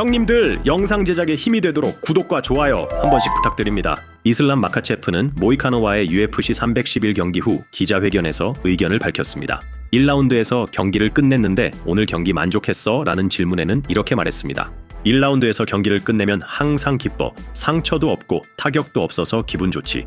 형님들 영상 제작에 힘이 되도록 구독과 좋아요 한 번씩 부탁드립니다. 이슬람 마카체프는 모이카노와의 UFC 311 경기 후 기자회견에서 의견을 밝혔습니다. 1라운드에서 경기를 끝냈는데 오늘 경기 만족했어? 라는 질문에는 이렇게 말했습니다. 1라운드에서 경기를 끝내면 항상 기뻐. 상처도 없고 타격도 없어서 기분 좋지.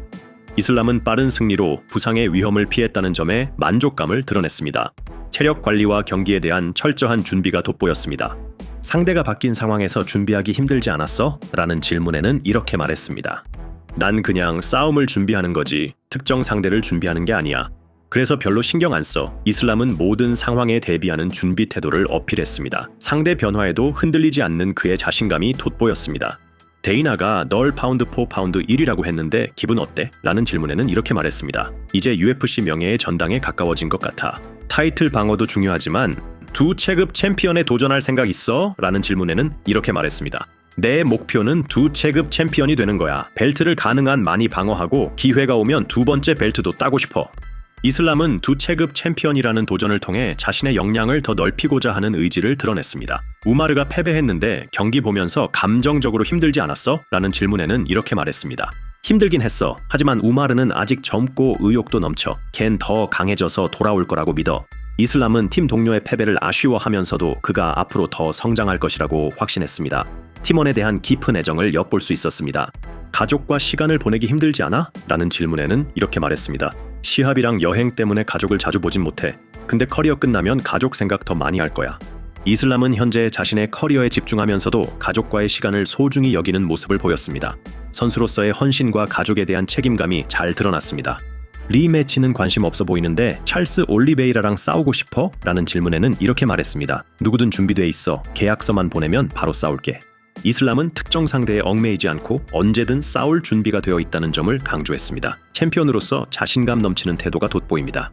이슬람은 빠른 승리로 부상의 위험을 피했다는 점에 만족감을 드러냈습니다. 체력 관리와 경기에 대한 철저한 준비가 돋보였습니다. 상대가 바뀐 상황에서 준비하기 힘들지 않았어? 라는 질문에는 이렇게 말했습니다. 난 그냥 싸움을 준비하는 거지 특정 상대를 준비하는 게 아니야. 그래서 별로 신경 안 써. 이슬람은 모든 상황에 대비하는 준비 태도를 어필했습니다. 상대 변화에도 흔들리지 않는 그의 자신감이 돋보였습니다. 데이나가 널 파운드 포 파운드 1위라고 했는데 기분 어때? 라는 질문에는 이렇게 말했습니다. 이제 UFC 명예의 전당에 가까워진 것 같아. 타이틀 방어도 중요하지만 두 체급 챔피언에 도전할 생각 있어? 라는 질문에는 이렇게 말했습니다. 내 목표는 두 체급 챔피언이 되는 거야. 벨트를 가능한 많이 방어하고 기회가 오면 두 번째 벨트도 따고 싶어. 이슬람은 두 체급 챔피언이라는 도전을 통해 자신의 역량을 더 넓히고자 하는 의지를 드러냈습니다. 우마르가 패배했는데 경기 보면서 감정적으로 힘들지 않았어? 라는 질문에는 이렇게 말했습니다. 힘들긴 했어. 하지만 우마르는 아직 젊고 의욕도 넘쳐. 걘 더 강해져서 돌아올 거라고 믿어. 이슬람은 팀 동료의 패배를 아쉬워하면서도 그가 앞으로 더 성장할 것이라고 확신했습니다. 팀원에 대한 깊은 애정을 엿볼 수 있었습니다. 가족과 시간을 보내기 힘들지 않아? 라는 질문에는 이렇게 말했습니다. 시합이랑 여행 때문에 가족을 자주 보진 못해. 근데 커리어 끝나면 가족 생각 더 많이 할 거야. 이슬람은 현재 자신의 커리어에 집중하면서도 가족과의 시간을 소중히 여기는 모습을 보였습니다. 선수로서의 헌신과 가족에 대한 책임감이 잘 드러났습니다. 리 매치는 관심 없어 보이는데 찰스 올리베이라랑 싸우고 싶어? 라는 질문에는 이렇게 말했습니다. 누구든 준비돼 있어. 계약서만 보내면 바로 싸울게. 이슬람은 특정 상대에 얽매이지 않고 언제든 싸울 준비가 되어 있다는 점을 강조했습니다. 챔피언으로서 자신감 넘치는 태도가 돋보입니다.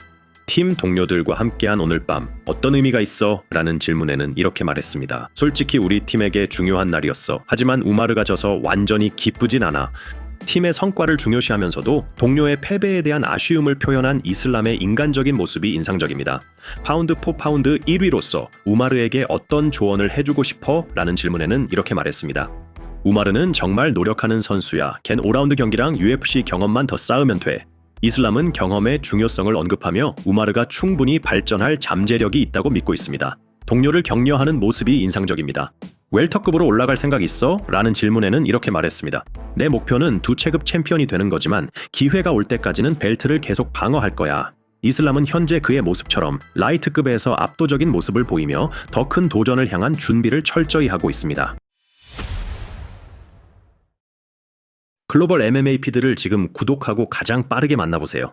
팀 동료들과 함께한 오늘 밤 어떤 의미가 있어? 라는 질문에는 이렇게 말했습니다. 솔직히 우리 팀에게 중요한 날이었어. 하지만 우마르가 져서 완전히 기쁘진 않아. 팀의 성과를 중요시하면서도 동료의 패배에 대한 아쉬움을 표현한 이슬람의 인간적인 모습이 인상적입니다. 파운드 포 파운드 1위로서 우마르에게 어떤 조언을 해주고 싶어? 라는 질문에는 이렇게 말했습니다. 우마르는 정말 노력하는 선수야. 걘 5라운드 경기랑 UFC 경험만 더 쌓으면 돼. 이슬람은 경험의 중요성을 언급하며 우마르가 충분히 발전할 잠재력이 있다고 믿고 있습니다. 동료를 격려하는 모습이 인상적입니다. 웰터급으로 올라갈 생각 있어? 라는 질문에는 이렇게 말했습니다. 내 목표는 두 체급 챔피언이 되는 거지만 기회가 올 때까지는 벨트를 계속 방어할 거야. 이슬람은 현재 그의 모습처럼 라이트급에서 압도적인 모습을 보이며 더 큰 도전을 향한 준비를 철저히 하고 있습니다. 글로벌 MMA 피드를 지금 구독하고 가장 빠르게 만나보세요.